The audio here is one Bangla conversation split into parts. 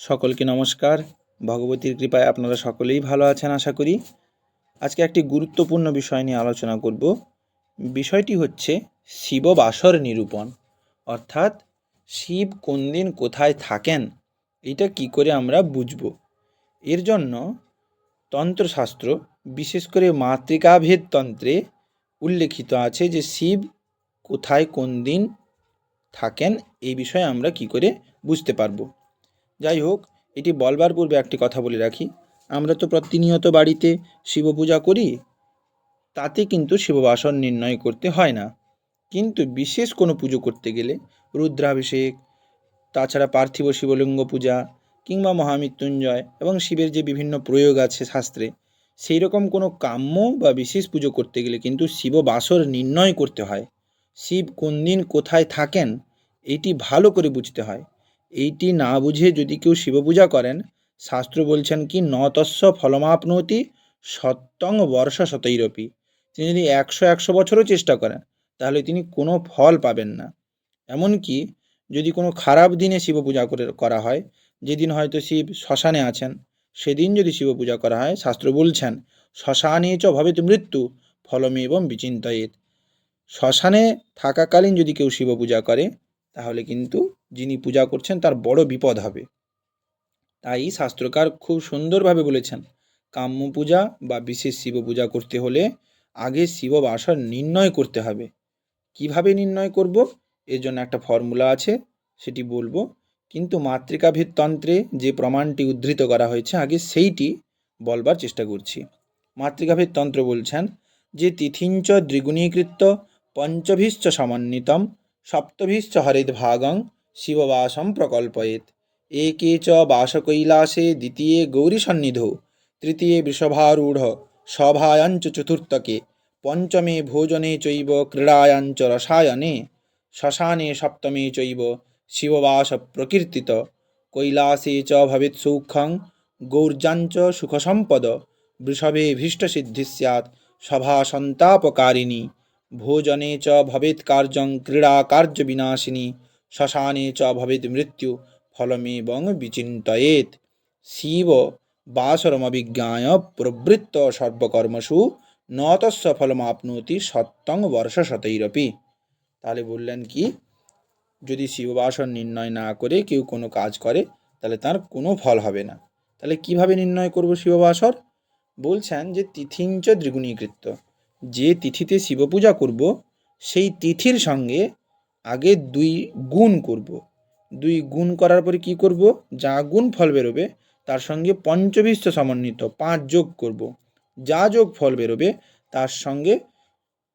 সকলকে নমস্কার। ভগবতীর কৃপায় আপনারা সকলেই ভালো আছেন, আশা করি। আজকে একটি গুরুত্বপূর্ণ বিষয় নিয়ে আলোচনা করব। বিষয়টি হচ্ছে শিব বাসর নিরূপণ। অর্থাৎ শিব কোন দিন কোথায় থাকেন, এটা কি করে আমরা বুঝব। এর জন্য তন্ত্রশাস্ত্র, বিশেষ করে মাতৃকাভেদ তন্ত্রে উল্লেখিত আছে যে শিব কোথায় কোন দিন থাকেন, এই বিষয়ে আমরা কি করে বুঝতে পারব। যাই হোক, এটি বলবার পূর্বে একটি কথা বলে রাখি। আমরা তো প্রতিনিয়ত বাড়িতে শিব পূজা করি, তাতে কিন্তু শিববাসন নির্ণয় করতে হয় না। কিন্তু বিশেষ কোনো পুজো করতে গেলে রুদ্রাভিষেক, তাছাড়া পার্থিব শিবলিঙ্গ পূজা কিংবা মহামৃত্যুঞ্জয় এবং শিবের যে বিভিন্ন প্রয়োগ আছে শাস্ত্রে, সেই রকম কোনো কাম্য বা বিশেষ পুজো করতে গেলে কিন্তু শিব বাসর নির্ণয় করতে হয়। শিব কোন দিন কোথায় থাকেন, এটি ভালো করে বুঝতে হয়। এইটি না বুঝে যদি কেউ শিব পূজা করেন, শাস্ত্র বলছেন কি, নতস্য ফলমাপনতি সত্যং বর্ষ শতৈরপি। তিনি যদি একশো একশো বছরও চেষ্টা করেন, তাহলে তিনি কোনো ফল পাবেন না। এমনকি যদি কোনো খারাপ দিনে শিব পূজা করে, করা হয়, যেদিন হয়তো শিব শ্মশানে আছেন, সেদিন যদি শিব পূজা করা হয়, শাস্ত্র বলছেন, শ্মশানে চ ভবেত মৃত্যু, ফলমেবম বিচিন্তয়েত। শ্মশানে থাকাকালীন যদি কেউ শিব পূজা করে, তাহলে কিন্তু যিনি পূজা করছেন, তার বড় বিপদ হবে। তাই শাস্ত্রকার খুব সুন্দরভাবে বলেছেন, কাম্য পূজা বা বিশেষ শিব পূজা করতে হলে আগে শিব বাসর নির্ণয় করতে হবে। কীভাবে নির্ণয় করব? এর জন্য একটা ফর্মুলা আছে, সেটি বলব। কিন্তু মাতৃকাভেদ তন্ত্রে যে প্রমাণটি উদ্ধৃত করা হয়েছে, আগে সেইটি বলবার চেষ্টা করছি। মাতৃকাভেদ তন্ত্র বলছেন যে তিথিঞ্চ দ্বিগুণীকৃত্য পঞ্চভিশ্চ সমন্বিতম সপ্তভিশ্চ হরিদ্ভাগং শিববাসম প্রকল্পয়েত একে চ বাসকৈলাসে দ্বিতীয়ে গৌরীসন্নিধৌ, তৃতীয়ে বৃষভারূঢ়, সভায়াঞ্চ চতুর্থকে, পঞ্চমে ভোজনে চৈব ক্রীড়ায়াঞ্চ রসায়নে, শ্মশানে সপ্তমে চৈব শিববাস প্রকীর্তিত কৈলাসে চ ভবেৎ সৌখ্যং, গৌর্যাঞ্চ সুখসম্পদ, বৃষভে ভীষ্টসিদ্ধি স্যাৎ সভা সন্তাপকারিণী ভোজনে চ ভবেৎ কার্যং ক্রীড়া কার্য বিনাশিনী শ্মশানে চ ভবেৎ মৃত্যু ফলমেবং বিচিন্তয়েত। শিব বাসরমভিজ্ঞায় প্রবৃত্ত সর্বকর্মসু নতস্য ফলমাপ্নোতি সত্যং বর্ষ শতৈরপি তাহলে বললেন কি, যদি শিববাসন নির্ণয় না করে কেউ কোনো কাজ করে, তাহলে তার কোনো ফল হবে না। তাহলে কীভাবে নির্ণয় করব শিববাসর বলছেন যে তিথিঞ্চ দ্বিগুণীকৃত। যে তিথিতে শিব পূজা করব, সেই তিথির সঙ্গে আগে দুই গুণ করব। দুই গুণ করার পরে কি করব? যা গুণ ফল বেরোবে, তার সঙ্গে পঞ্চবিশ্ব সমন্বিত পাঁচ যোগ করব। যা যোগ ফল বেরোবে, তার সঙ্গে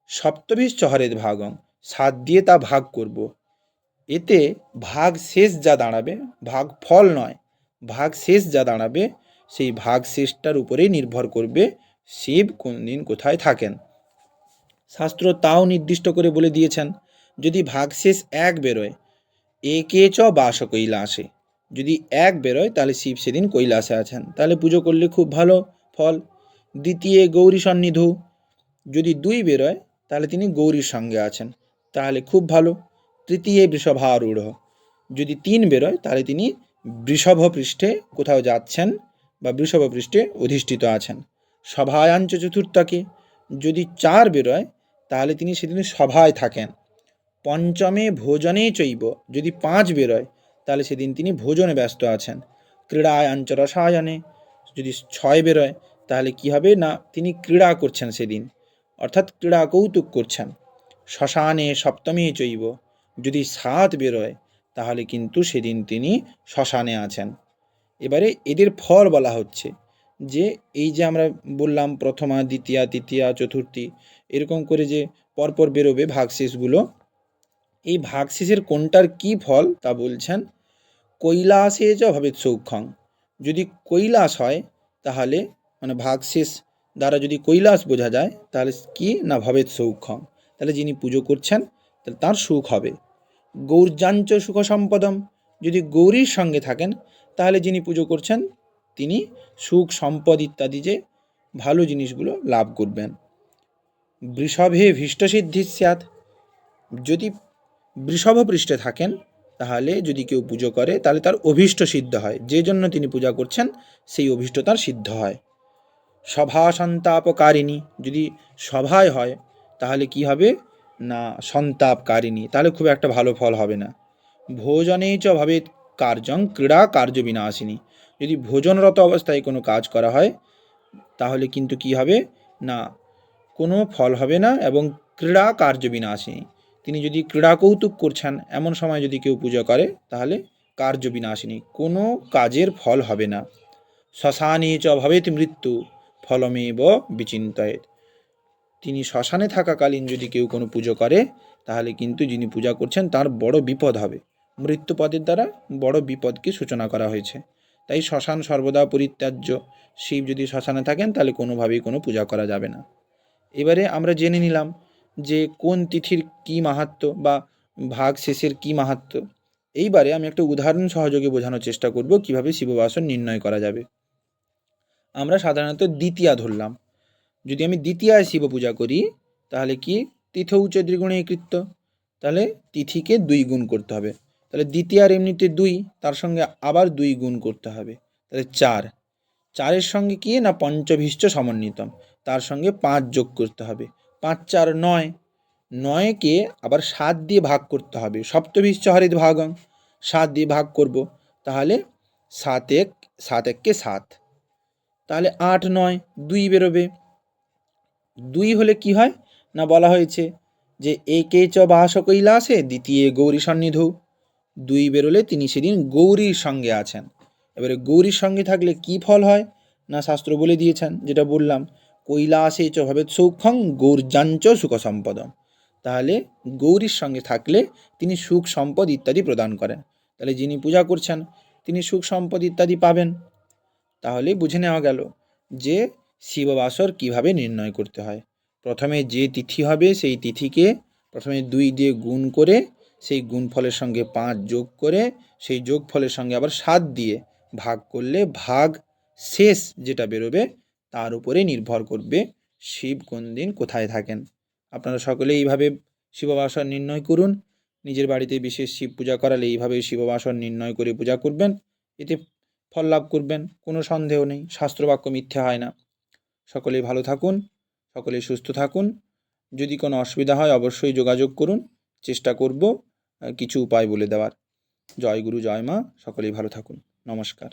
সপ্তবিশ্ব হরেদ ভাগং, সাত দিয়ে তা ভাগ করব। এতে ভাগ শেষ যা দাঁড়াবে, ভাগ ফল নয়, ভাগ শেষ যা দাঁড়াবে, সেই ভাগ শেষটার উপরেই নির্ভর করবে শিব কোন দিন কোথায় থাকেন। শাস্ত্র তাও নির্দিষ্ট করে বলে দিয়েছেন। যদি ভাগশেষ এক বেরোয় একে চ বাস কৈলাসে। যদি এক বেরোয়, তাহলে শিব সেদিন কৈলাসে আছেন। তাহলে পুজো করলে খুব ভালো ফল। দ্বিতীয় গৌরী সন্নিধৌ। যদি দুই বেরোয়, তাহলে তিনি গৌরীর সঙ্গে আছেন। তাহলে খুব ভালো। তৃতীয় বৃষভারূঢ়। যদি তিন বেরোয়, তাহলে তিনি বৃষভ পৃষ্ঠে কোথাও যাচ্ছেন বা বৃষভ পৃষ্ঠে অধিষ্ঠিত আছেন। সভায়াঞ্চ চতুর্থকে। যদি চার বেরোয়, তাহলে তিনি সেদিন সভায় থাকেন। পঞ্চমে ভোজনে চৈব। যদি পাঁচ বেরোয়, তাহলে সেদিন তিনি ভোজনে ব্যস্ত আছেন। ক্রীড়ায়াঞ্চ রসায়নে যদি ছয় বেরোয়, তাহলে কি হবে? না, তিনি ক্রীড়া করছেন সেদিন। অর্থাৎ ক্রীড়া কৌতুক করছেন। শ্মশানে সপ্তমী চৈব। যদি সাত বেরোয়, তাহলে কিন্তু সেদিন তিনি শ্মশানে আছেন। এবারে এদের ফল বলা হচ্ছে যে, এই যে আমরা বললাম প্রথমা, দ্বিতীয়া, তৃতীয়া, চতুর্থী, এরকম করে যে পরপর বেরোবে ভাগশেষগুলো। এই ভাগশেষের কোনটার কি ফল তা বলছেন, কৈলাসে চ ভবেৎ সৌখ্যং। যদি কৈলাস হয়, তাহলে মানে ভাগশেষ দ্বারা যদি কৈলাস বোঝা যায়, তাহলে কি না ভবেৎ সৌখ্যং। তাহলে যিনি পুজো করছেন, তাহলে তার সুখ হবে। গৌর্যাঞ্চ সুখ সম্পদম। যদি গৌরীর সঙ্গে থাকেন, তাহলে যিনি পুজো করছেন, তিনি সুখ, সম্পদ ইত্যাদি যে ভালো জিনিসগুলো লাভ করবেন। বৃষভে ভীষ্টসিদ্ধি স্যাৎ। যদি বৃষভ পৃষ্ঠে থাকেন, তাহলে যদি কেউ পুজো করে, তাহলে তার অভীষ্ট সিদ্ধ হয়। যে জন্য তিনি পূজা করছেন, সেই অভীষ্ট তার সিদ্ধ হয়। সভা সন্তাপকারিণী যদি সভায় হয়, তাহলে কি হবে? না, সন্তাপকারিণী। তাহলে খুব একটা ভালো ফল হবে না। ভোজনে চ ভাবে কার্যং ক্রীড়া কার্য বিনাশিনী। যদি ভোজনরত অবস্থায় কোনো কাজ করা হয়, তাহলে কিন্তু কি হবে? না, কোনো ফল হবে না এবং ক্রীড়া কার্য বিনাশিনী। তিনি যদি ক্রীড়া কৌতুক করছেন, এমন সময় যদি কেউ পুজো করে, তাহলে কার্য বিনাশিনী কোনো কাজের ফল হবে না। শ্মশানে চ ভবেত মৃত্যু, ফলমেব বিচিন্তয়েত। তিনি শ্মশানে থাকাকালীন যদি কেউ কোনো পুজো করে, তাহলে কিন্তু যিনি পূজা করছেন, তার বড় বিপদ হবে। মৃত্যুপদের দ্বারা বড় বিপদকে সূচনা করা হয়েছে। তাই শ্মশান সর্বদা পরিত্যাজ্য। শিব যদি শ্মশানে থাকেন, তাহলে কোনোভাবেই কোনো পূজা করা যাবে না। এবারে আমরা জেনে নিলাম যে কোন তিথির কী মাহাত্ম্য বা ভাগ শেষের কী মাহাত্ম্য এইবারে আমি একটা উদাহরণ সহযোগে বোঝানোর চেষ্টা করব কীভাবে শিববাসন নির্ণয় করা যাবে। আমরা সাধারণত দ্বিতীয়া ধরলাম। যদি আমি দ্বিতীয়ায় শিব পূজা করি, তাহলে কি তীর্থ উচ্চ দ্বিগুণে কৃত্য? তাহলে তিথিকে দুই গুণ করতে হবে। তাহলে দ্বিতীয়ার এমনিতে দুই, তার সঙ্গে আবার দুই গুণ করতে হবে। তাহলে চার। চারের সঙ্গে কি না পঞ্চভিষ্ট সমন্বিতম? তার সঙ্গে পাঁচ যোগ করতে হবে। পাঁচ, চার, নয়। নয়কে আবার সাত দিয়ে ভাগ করতে হবে। সপ্তভিষ্ট হরিত ভাগং। সাত দিয়ে ভাগ করব। তাহলে সাত এক সাত। এককে সাত তাহলে আট, নয়, দুই বেরোবে। দুই হলে কি হয়? না বলা হয়েছে যে একে চ বাস কৈলাসে, দ্বিতীয় গৌরী সন্নিধৌ। দুই বেরোলে তিনি সেদিন গৌরীর সঙ্গে আছেন। এবারে গৌরীর সঙ্গে থাকলে কি ফল হয়? না শাস্ত্র বলে দিয়েছেন, যেটা বললাম। কৈলাসে চ ভবেৎ সৌখ্যং গৌর্যাঞ্চ সুখ সম্পদম তাহলে গৌরীর সঙ্গে থাকলে তিনি সুখ সম্পদ ইত্যাদি প্রদান করেন। তাহলে যিনি পূজা করছেন, তিনি সুখ সম্পদ ইত্যাদি পাবেন। তাহলে বুঝে নেওয়া গেল যে শিববাসর কীভাবে নির্ণয় করতে হয়। প্রথমে যে তিথি হবে সেই তিথিকে প্রথমে দুই দিয়ে গুণ করে, সেই গুণফলের সঙ্গে পাঁচ যোগ করে, সেই যোগফলের সঙ্গে আবার সাত দিয়ে ভাগ করলে ভাগ শেষ যেটা বেরোবে তার উপরে নির্ভর করবে শিব কোন দিন কোথায় থাকেন। আপনারা সকলে এইভাবে শিববাসর নির্ণয় করুন। নিজের বাড়িতে বিশেষ শিব পূজা করালে এইভাবে শিববাসর নির্ণয় করে পূজা করবেন। এতে ফল লাভ করবেন, কোনো সন্দেহ নেই, শাস্ত্রবাক্য মিথ্যে হয় না। সকলেই ভালো থাকুন সকলেই সুস্থ থাকুন। যদি কোনো অসুবিধা হয় অবশ্যই যোগাযোগ করুন, চেষ্টা করব কিছু উপায় বলে দেওয়ার। জয় গুরু, জয় মা, সকলেই ভালো থাকুন। নমস্কার।